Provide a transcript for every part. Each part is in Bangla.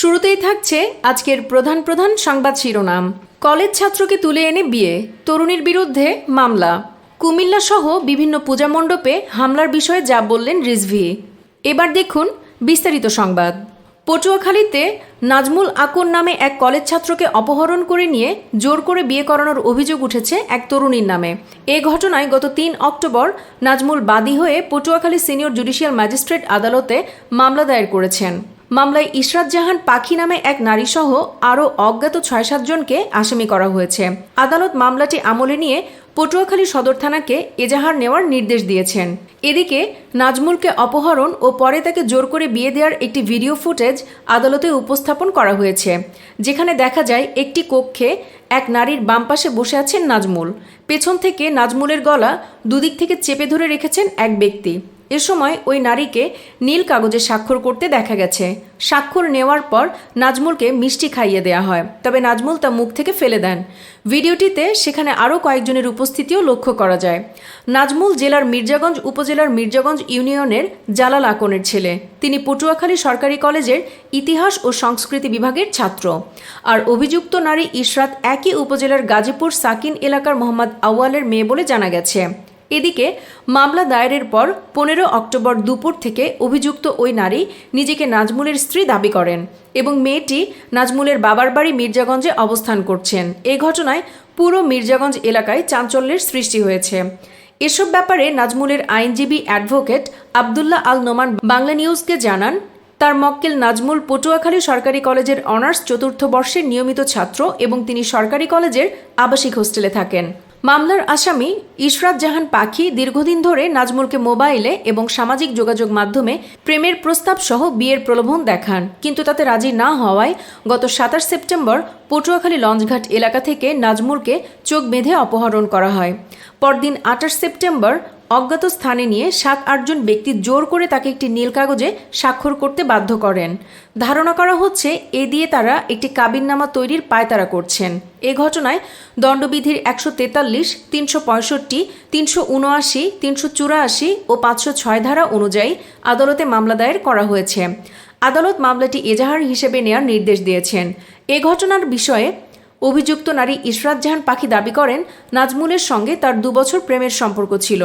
শুরুতেই থাকছে আজকের প্রধান প্রধান সংবাদ শিরোনাম। কলেজ ছাত্রকে তুলে এনে বিয়ে, তরুণীর বিরুদ্ধে মামলা। কুমিল্লা সহ বিভিন্ন পূজা মণ্ডপে হামলার বিষয়ে যা বললেন রিজভি। এবার দেখুন বিস্তারিত সংবাদ। পটুয়াখালীতে নাজমুল আকন নামে এক কলেজ ছাত্রকে অপহরণ করে নিয়ে জোর করে বিয়ে করানোর অভিযোগ উঠেছে এক তরুণীর নামে। এ ঘটনায় গত তিন অক্টোবর নাজমুল বাদী হয়ে পটুয়াখালী সিনিয়র জুডিশিয়াল ম্যাজিস্ট্রেট আদালতে মামলা দায়ের করেছেন। মামলায় ইশরাত জাহান পাখি নামে এক নারীসহ আরও অজ্ঞাত ছয় সাতজনকে আসামি করা হয়েছে। আদালত মামলাটি আমলে নিয়ে পটুয়াখালী সদর থানাকে এজাহার নেওয়ার নির্দেশ দিয়েছেন। এদিকে নাজমুলকে অপহরণ ও পরে তাকে জোর করে বিয়ে দেওয়ার একটি ভিডিও ফুটেজ আদালতে উপস্থাপন করা হয়েছে, যেখানে দেখা যায় একটি কক্ষে এক নারীর বাম পাশে বসে আছেন নাজমুল। পেছন থেকে নাজমুলের গলা দুদিক থেকে চেপে ধরে রেখেছেন এক ব্যক্তি। এ সময় ওই নারীকে নীল কাগজে স্বাক্ষর করতে দেখা গেছে। স্বাক্ষর নেওয়ার পর নাজমুলকে মিষ্টি খাইয়ে দেওয়া হয়, তবে নাজমুল তা মুখ থেকে ফেলে দেন। ভিডিওটিতে সেখানে আরও কয়েকজনের উপস্থিতিও লক্ষ্য করা যায়। নাজমুল জেলার মির্জাগঞ্জ উপজেলার মির্জাগঞ্জ ইউনিয়নের জালাল আকনের ছেলে। তিনি পটুয়াখালী সরকারি কলেজের ইতিহাস ও সংস্কৃতি বিভাগের ছাত্র। আর অভিযুক্ত নারী ইশরাত একই উপজেলার গাজীপুর সাকিন এলাকার মোহাম্মদ আওয়ালের মেয়ে বলে জানা গেছে। এদিকে, মামলা দায়েরের পর পনেরো অক্টোবর দুপুর থেকে অভিযুক্ত ওই নারী নিজেকে নাজমুলের স্ত্রী দাবি করেন এবং মেয়েটি নাজমুলের বাবার বাড়ি মির্জাগঞ্জে অবস্থান করছেন। এ ঘটনায় পুরো মির্জাগঞ্জ এলাকায় চাঞ্চল্যের সৃষ্টি হয়েছে। এসব ব্যাপারে নাজমুলের আইনজীবী অ্যাডভোকেট আবদুল্লাহ আল নোমান বাংলা নিউজকে জানান, তার মক্কেল নাজমুল পটুয়াখালী সরকারি কলেজের অনার্স চতুর্থ বর্ষের নিয়মিত ছাত্র এবং তিনি সরকারি কলেজের আবাসিক হোস্টেলে থাকেন। মামলার আসামি ইশরাত জাহান পাখি দীর্ঘদিন ধরে নাজমুলকে মোবাইলে এবং সামাজিক যোগাযোগ মাধ্যমে প্রেমের প্রস্তাব সহ বিয়ের প্রলোভন দেখান। কিন্তু তাতে রাজি না হওয়ায় গত সাতাশ সেপ্টেম্বর পটুয়াখালী লঞ্চঘাট এলাকা থেকে নাজমুলকে চোখ বেঁধে অপহরণ করা হয়। পরদিন আঠাশ সেপ্টেম্বর অজ্ঞাত স্থানে নিয়ে সাত আটজন ব্যক্তি জোর করে তাকে একটি নীল কাগজে স্বাক্ষর করতে বাধ্য করেন। ধারণা করা হচ্ছে, এ দিয়ে তারা একটি কাবিননামা তৈরির পায়তারা করছেন। এ ঘটনায় দণ্ডবিধির একশো তেতাল্লিশ, তিনশো পঁয়ষট্টি, তিনশো উনআশি, তিনশো চুরাশি ও পাঁচশো ছয় ধারা অনুযায়ী আদালতে মামলা দায়ের করা হয়েছে। আদালত মামলাটি এজাহার হিসেবে নেয়ার নির্দেশ দিয়েছেন। এ ঘটনার বিষয়ে অভিযুক্ত নারী ইশরাত জাহান পাখি দাবি করেন, নাজমুলের সঙ্গে তার দুবছর প্রেমের সম্পর্ক ছিল।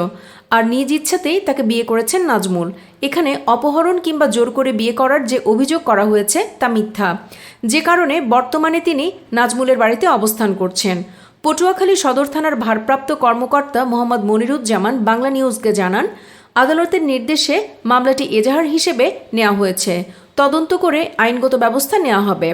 আর নিজ ইচ্ছাতেই তাকে বিয়ে করেছেন নাজমুল। এখানে অপহরণ কিংবা জোর করে বিয়ে করার যে অভিযোগ করা হয়েছে, তা মিথ্যা। যে কারণে বর্তমানে তিনি নাজমুলের বাড়িতে অবস্থান করছেন। পটুয়াখালী সদর থানার ভারপ্রাপ্ত কর্মকর্তা মোহাম্মদ মনিরুজ্জামান বাংলা নিউজকে জানান, আদালতের নির্দেশে মামলাটি এজাহার হিসেবে নেওয়া হয়েছে। তদন্ত করে আইনগত ব্যবস্থা নেওয়া হবে।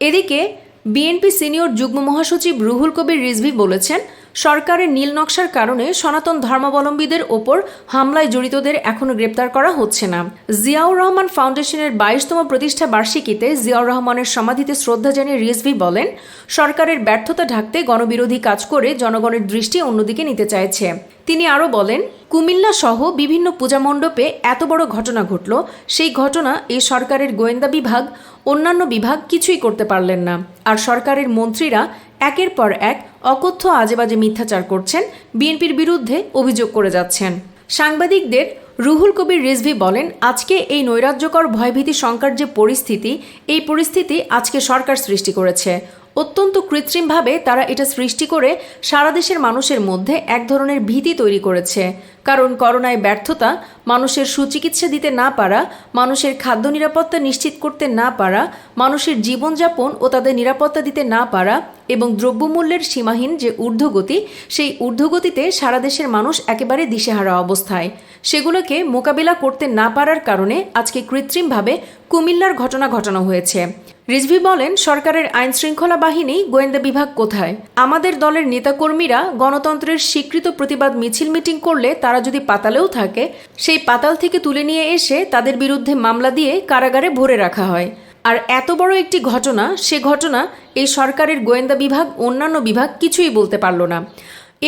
এদিকে বিএনপি সিনিয়র যুগ্ম মহাসচিব রুহুল কবির রিজভি বলেছেন সরকারের নীল নকশার কারণে সনাতন ধর্মাবলম্বীদের ওপর হামলায় জড়িতদের এখনও গ্রেপ্তার করা হচ্ছে না। জিয়াউর রহমান ফাউন্ডেশনের বাইশতম প্রতিষ্ঠা বার্ষিকীতে জিয়াউর রহমানের সমাধিতে শ্রদ্ধা জানিয়ে রিজভি বলেন, সরকারের ব্যর্থতা ঢাকতে গণবিরোধী কাজ করে জনগণের দৃষ্টি অন্যদিকে নিতে চাইছে। তিনি আরও বলেন, কুমিল্লা সহ বিভিন্ন পূজা মণ্ডপে এত বড় ঘটনা ঘটল, সেই ঘটনা এই সরকারের গোয়েন্দা বিভাগ, অন্যান্য বিভাগ কিছুই করতে পারলেন না। আর সরকারের মন্ত্রীরা একের পর এক অকথ্য আজেবাজে মিথ্যাচার করছেন, বিএনপির বিরুদ্ধে অভিযোগ করে যাচ্ছেন। সাংবাদিকদের রুহুল কবির রিজভি বলেন, আজকে এই নৈরাজ্যকর ভয়ভীতি সংকার যে পরিস্থিতি, এই পরিস্থিতি আজকে সরকার সৃষ্টি করেছে। অত্যন্ত কৃত্রিমভাবে তারা এটা সৃষ্টি করে সারা দেশের মানুষের মধ্যে এক ধরনের ভীতি তৈরি করেছে। কারণ করোনায় ব্যর্থতা, মানুষের সুচিকিৎসা দিতে না পারা, মানুষের খাদ্য নিরাপত্তা নিশ্চিত করতে না পারা, মানুষের জীবনযাপন ও তাদের নিরাপত্তা দিতে না পারা এবং দ্রব্যমূল্যের সীমাহীন যে ঊর্ধ্বগতি, সেই ঊর্ধ্বগতিতে সারা দেশের মানুষ একেবারে দিশেহারা অবস্থায়। সেগুলোকে মোকাবিলা করতে না পারার কারণে আজকে কৃত্রিমভাবে কুমিল্লার ঘটনা ঘটানো হয়েছে। রিজভি বলেন, সরকারের আইন শৃঙ্খলা বাহিনী গোয়েন্দা বিভাগ কোথায়? আমাদের দলের নেতাকর্মীরা গণতন্ত্রের স্বীকৃত প্রতিবাদ মিছিল মিটিং করলে তারা যদি পাতালেও থাকে, সেই পাতাল থেকে তুলে নিয়ে এসে তাদের বিরুদ্ধে মামলা দিয়ে কারাগারে ভরে রাখা হয়। আর এত বড় একটি ঘটনা, সে ঘটনা এই সরকারের গোয়েন্দা বিভাগ, অন্যান্য বিভাগ কিছুই বলতে পারল না।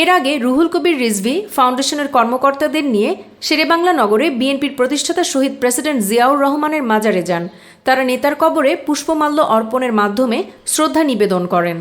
এর আগে রুহুল কবির রিজভি ফাউন্ডেশনের কর্মকর্তাদের নিয়ে শেরেবাংলা নগরে বিএনপির প্রতিষ্ঠাতা শহীদ প্রেসিডেন্ট জিয়াউর রহমানের মাজারে যান। তারা নেতার কবরে পুষ্পমাল্য অর্পণের মাধ্যমে শ্রদ্ধা নিবেদন করেন।